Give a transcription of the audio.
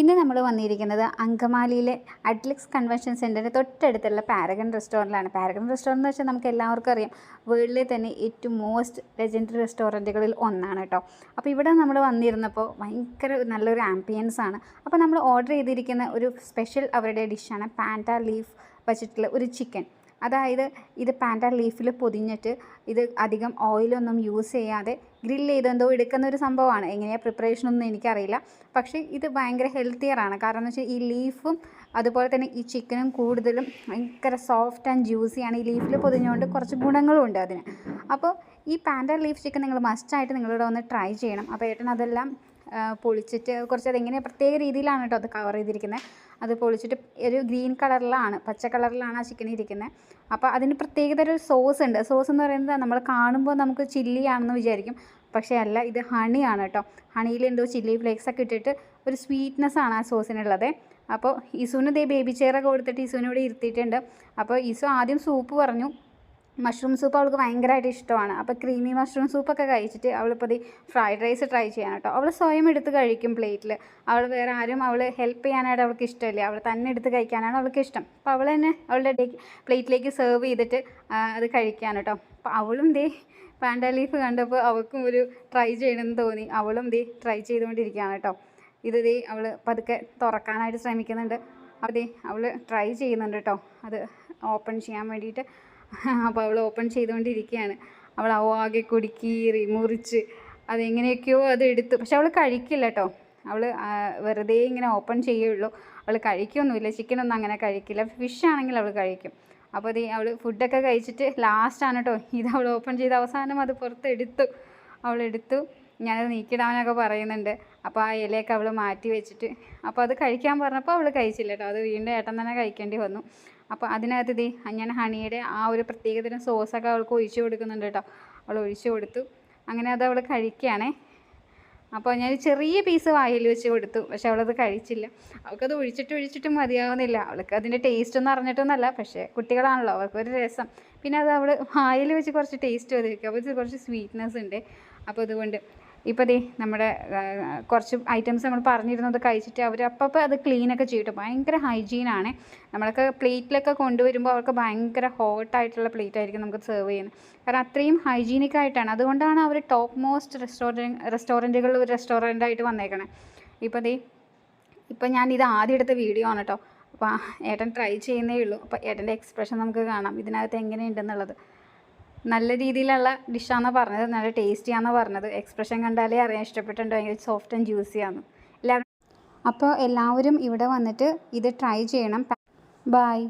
ഇന്ന് നമ്മൾ വന്നിരിക്കുന്നത് അങ്കമാലിയിലെ അഡ്ലിക്സ് കൺവെൻഷൻ സെന്ററിന് തൊട്ടടുത്തുള്ള പാരഗൺ റെസ്റ്റോറന്റിലാണ്. പാരഗൺ റെസ്റ്റോറന്റ് എന്ന് വെച്ചാൽ നമുക്ക് എല്ലാവർക്കും അറിയാം. വേൾഡിലെ തന്നെ ഏറ്റവും മോസ്റ്റ് ലെജൻഡറി റെസ്റ്റോറന്റുകളിൽ ഒന്നാണ് കേട്ടോ. അപ്പോൾ ഇവിടെ നമ്മൾ വന്നിരുന്നപ്പോൾ ഭയങ്കര നല്ലൊരു ആംബിയൻസ് ആണ്. അപ്പോൾ നമ്മൾ ഓർഡർ ചെയ്തിരിക്കുന്ന ഒരു സ്പെഷ്യൽ അവരുടെ ഡിഷാണ് പാന്റ ലീഫ് വെച്ചിട്ടുള്ള ഒരു ചിക്കൻ അതായത് ഇത് പാന്റ ലീഫിൽ പൊതിഞ്ഞിട്ട് ഇത് അധികം ഓയിലൊന്നും യൂസ് ചെയ്യാതെ ഗ്രില്ല് ചെയ്ത് എന്തോ എടുക്കുന്ന ഒരു സംഭവമാണ്. എങ്ങനെയാണ് പ്രിപ്പറേഷൻ ഒന്നും എനിക്കറിയില്ല. പക്ഷേ ഇത് ഭയങ്കര ഹെൽത്തിയറാണ് കാരണം എന്ന് ഈ ലീഫും അതുപോലെ തന്നെ ഈ ചിക്കനും കൂടുതലും ഭയങ്കര സോഫ്റ്റ് ആൻഡ് ജ്യൂസിയാണ് ഈ ലീഫിൽ പൊതിഞ്ഞുകൊണ്ട് കുറച്ച് ഗുണങ്ങളും ഉണ്ട് അതിന്. അപ്പോൾ ഈ പാന്റ ലീഫ് ചിക്കൻ നിങ്ങൾ മസ്റ്റായിട്ട് നിങ്ങളിവിടെ വന്ന് ട്രൈ ചെയ്യണം. അപ്പോൾ ഏട്ടൻ അതെല്ലാം പൊളിച്ചിട്ട് കുറച്ച് അതെങ്ങനെ പ്രത്യേക രീതിയിലാണ് കേട്ടോ അത് കവർ ചെയ്തിരിക്കുന്നത് അത് പൊളിച്ചിട്ട് ഒരു ഗ്രീൻ കളറിലാണ് പച്ച കളറിലാണ് ആ ചിക്കൻ ഇരിക്കുന്നത് അപ്പോൾ അതിന് പ്രത്യേകത ഒരു സോസ് ഉണ്ട്. സോസ് എന്ന് പറയുന്നത് നമ്മൾ കാണുമ്പോൾ നമുക്ക് ചില്ലിയാണെന്ന് വിചാരിക്കും. പക്ഷേ അല്ല ഇത് ഹണിയാണ് കേട്ടോ. ഹണിയിൽ എന്തോ ചില്ലി ഫ്ലേക്സ് ഒക്കെ ഇട്ടിട്ട് ഒരു സ്വീറ്റ്നെസ് ആണ് ആ സോസിനുള്ളത് അപ്പോൾ ഇസുവിന് ദേ ബേബി ചെയറൊക്കെ കൊടുത്തിട്ട് ഇസുവിനെ ഇവിടെ ഇരുത്തിയിട്ടുണ്ട്. അപ്പോൾ ഇസു ആദ്യം സൂപ്പ് പറഞ്ഞു. മഷ്റൂം സൂപ്പ് അവൾക്ക് ഭയങ്കരമായിട്ട് ഇഷ്ടമാണ്. അപ്പോൾ ക്രീമി മഷ്റൂം സൂപ്പൊക്കെ കഴിച്ചിട്ട് അവളിപ്പോൾ ഈ ഫ്രൈഡ് റൈസ് ട്രൈ ചെയ്യാൻ കേട്ടോ. അവൾ സ്വയം എടുത്ത് കഴിക്കും പ്ലേറ്റിൽ. അവൾ വേറെ ആരും അവൾ ഹെൽപ്പ് ചെയ്യാനായിട്ട് അവൾക്ക് ഇഷ്ടമില്ല. അവൾ തന്നെ എടുത്ത് കഴിക്കാനാണ് അവൾക്ക് ഇഷ്ടം. അപ്പോൾ അവൾ തന്നെ അവളുടെ പ്ലേറ്റിലേക്ക് സെർവ് ചെയ്തിട്ട് അത് കഴിക്കാൻ കേട്ടോ. അപ്പോൾ അവളും ദേ പാൻഡ ലീഫ് കണ്ടപ്പോൾ അവൾക്കും ഒരു ട്രൈ ചെയ്യണമെന്ന് തോന്നി. അവളും ദേ ട്രൈ ചെയ്തുകൊണ്ടിരിക്കുകയാണ് കേട്ടോ. ഇത് ദേ അവൾ പതുക്കെ തുറക്കാനായിട്ട് ശ്രമിക്കുന്നുണ്ട്. അതേ അവൾ ട്രൈ ചെയ്യുന്നുണ്ട് കേട്ടോ. അത് ഓപ്പൺ ചെയ്യാൻ വേണ്ടിയിട്ട്. അപ്പോൾ അവൾ ഓപ്പൺ ചെയ്തുകൊണ്ടിരിക്കുകയാണ് അവൾ ആ ആകെ കുടുക്കി മുറിച്ച് അതെങ്ങനെയൊക്കെയോ അത് എടുത്തു. പക്ഷെ അവൾ കഴിക്കില്ല കേട്ടോ അവൾ വെറുതെ ഇങ്ങനെ ഓപ്പൺ ചെയ്യുള്ളൂ. അവൾ കഴിക്കൊന്നുമില്ല. ചിക്കനൊന്നും അങ്ങനെ കഴിക്കില്ല. ഫിഷ് ആണെങ്കിൽ അവൾ കഴിക്കും. അപ്പോൾ അത് അവൾ ഫുഡൊക്കെ കഴിച്ചിട്ട് ലാസ്റ്റാണ് കേട്ടോ ഇത് അവൾ ഓപ്പൺ ചെയ്ത് അവസാനം അത് പുറത്തെടുത്തു. അവളെടുത്തു ഞാനത് നീക്കിടാനൊക്കെ പറയുന്നുണ്ട്. അപ്പോൾ ആ ഇലയൊക്കെ അവൾ മാറ്റി വെച്ചിട്ട്. അപ്പോൾ അത് കഴിക്കാൻ പറഞ്ഞപ്പോൾ അവൾ കഴിച്ചില്ല കേട്ടോ അത് വീണ്ടും ഏട്ടൻ തന്നെ കഴിക്കേണ്ടി വന്നു. അപ്പോൾ അതിനകത്ത് ഇത് ഞാൻ ഹണിയുടെ ആ ഒരു പ്രത്യേകതരം സോസൊക്കെ അവൾക്ക് ഒഴിച്ചു കൊടുക്കുന്നുണ്ട് കേട്ടോ. അവൾ ഒഴിച്ചു കൊടുത്തു. അങ്ങനെ അത് അവൾ കഴിക്കുകയാണേ. അപ്പോൾ ഞാൻ ചെറിയ പീസ് വായിൽ വെച്ച് കൊടുത്തു. പക്ഷെ അവളത് കഴിച്ചില്ല. അവൾക്കത് ഒഴിച്ചിട്ട് ഒഴിച്ചിട്ട് മതിയാവുന്നില്ല. അവൾക്ക് അതിന്റെ ടേസ്റ്റ് ഒന്നും അറിഞ്ഞിട്ടൊന്നല്ല പക്ഷേ കുട്ടികളാണല്ലോ അവർക്കൊരു രസം. പിന്നെ അത് അവൾ വായിൽ വെച്ച് കുറച്ച് ടേസ്റ്റ് വന്നിരിക്കും. അപ്പോൾ കുറച്ച് സ്വീറ്റ്നെസ് ഉണ്ട്. അപ്പോൾ അതുകൊണ്ട് ഇപ്പോൾ ദേ നമ്മുടെ കുറച്ച് ഐറ്റംസ് നമ്മൾ പറഞ്ഞിരുന്നത് കഴിച്ചിട്ട് അവർ അപ്പപ്പോൾ അത് ക്ലീനൊക്കെ ചെയ്തിട്ട് ഭയങ്കര ഹൈജീനാണ് നമ്മളൊക്കെ പ്ലേറ്റിലൊക്കെ കൊണ്ടുവരുമ്പോൾ അവർക്ക് ഭയങ്കര ഹോട്ടായിട്ടുള്ള പ്ലേറ്റ് ആയിരിക്കും നമുക്ക് സെർവ് ചെയ്യുന്നത്. കാരണം അത്രയും ഹൈജീനിക് ആയിട്ടാണ്. അതുകൊണ്ടാണ് അവർ ടോപ്പ് മോസ്റ്റ് റെസ്റ്റോറന്റ് റെസ്റ്റോറന്റുകളിൽ ഒരു റെസ്റ്റോറന്റായിട്ട് വന്നേക്കണേ. ഇപ്പോൾ ദേ ഇപ്പം ഞാൻ ഇത് ആദ്യം എടുത്ത വീഡിയോ ആണ് കേട്ടോ അപ്പോൾ ഏട്ടൻ ട്രൈ ചെയ്യുന്നേ ഉള്ളൂ. അപ്പോൾ ഏട്ടന്റെ എക്സ്പ്രഷൻ നമുക്ക് കാണാം. ഇതിനകത്ത് എങ്ങനെയുണ്ടെന്നുള്ളത്. നല്ല രീതിയിലുള്ള ഡിഷാന്ന് പറഞ്ഞത്. നല്ല ടേസ്റ്റിയാന്ന് പറഞ്ഞത്. എക്സ്പ്രഷൻ കണ്ടാലേ അറിയാൻ ഇഷ്ടപ്പെട്ടിട്ടുണ്ട്. ഭയങ്കര സോഫ്റ്റ് ആൻഡ് ജ്യൂസിയാണ് എല്ലാവരും അപ്പോൾ എല്ലാവരും ഇവിടെ വന്നിട്ട് ഇത് ട്രൈ ചെയ്യണം. ബായ്